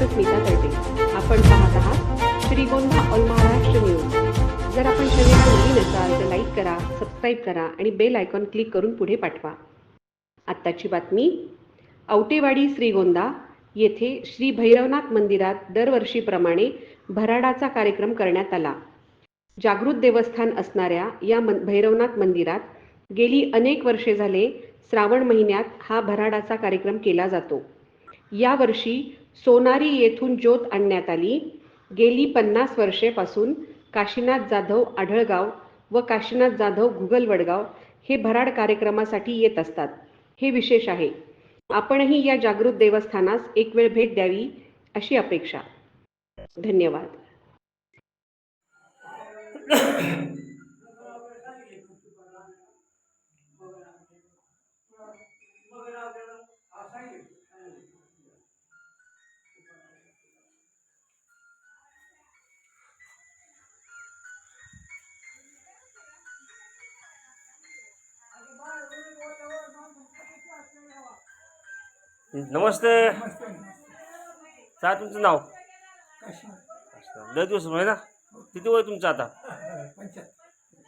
स्मिता तर्टे आपण पाहत आहात श्रीगोंदा ऑल महाराष्ट्र न्यूज जर आपण चॅनेलला नवीन असाल तर लाईक करा सबस्क्राईब करा आणि बेल आयकॉन क्लिक करून पुढे पाठवा. आत्ताची बातमी. औटेवाडी श्रीगोंदा येथे श्री भैरवनाथ मंदिरात दरवर्षीप्रमाणे भराडाचा कार्यक्रम करण्यात आला. जागृत देवस्थान असणाऱ्या या मन भैरवनाथ मंदिरात गेली अनेक वर्षे झाले श्रावण महिन्यात हा भराडाचा कार्यक्रम केला जातो. यावर्षी सोनारी येथून ज्योत आणण्यात आली गेली पन्नास वर्षेपासून काशीनाथ जाधव आढळगाव व काशीनाथ जाधव गुगल वडगाव हे भराड कार्यक्रमासाठी येत असतात हे विशेष आहे आपणही या जागृत देवस्थानास एक वेळ भेट द्यावी अशी अपेक्षा धन्यवाद नमस्ते. काय तुमचं नाव? दर लय दिवस आहे ना? किती वय तुमचं आता?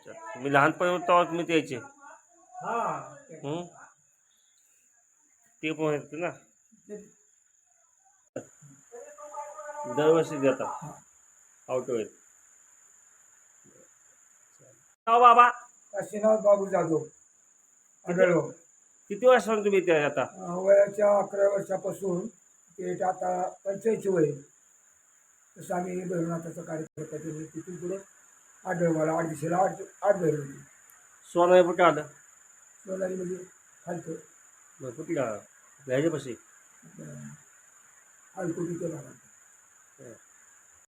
तुम्ही लहानपणी होता तुम्ही द्यायचे ते पण आहेत ना? दरवर्षी देतात. आउट होईल. नाव बाबा? काशीनाथ बाबू जाधव. आढळलो. किती वर्षापासून तुम्ही इथे आता? वयाच्या अकरा वर्षापासून ते आता पंच्याऐंशी वय. तसं आम्ही भैरवनाथाचा कार्यक्रम करतो. तिथून पुढे आढळवाला आठ दिशेला आठ आठ भैरवली सोना कुठं आलं? सोनाली म्हणजे खालचं. बरं, कुठलं ह्याच्यापाशी? अलकुटीच्या भागात.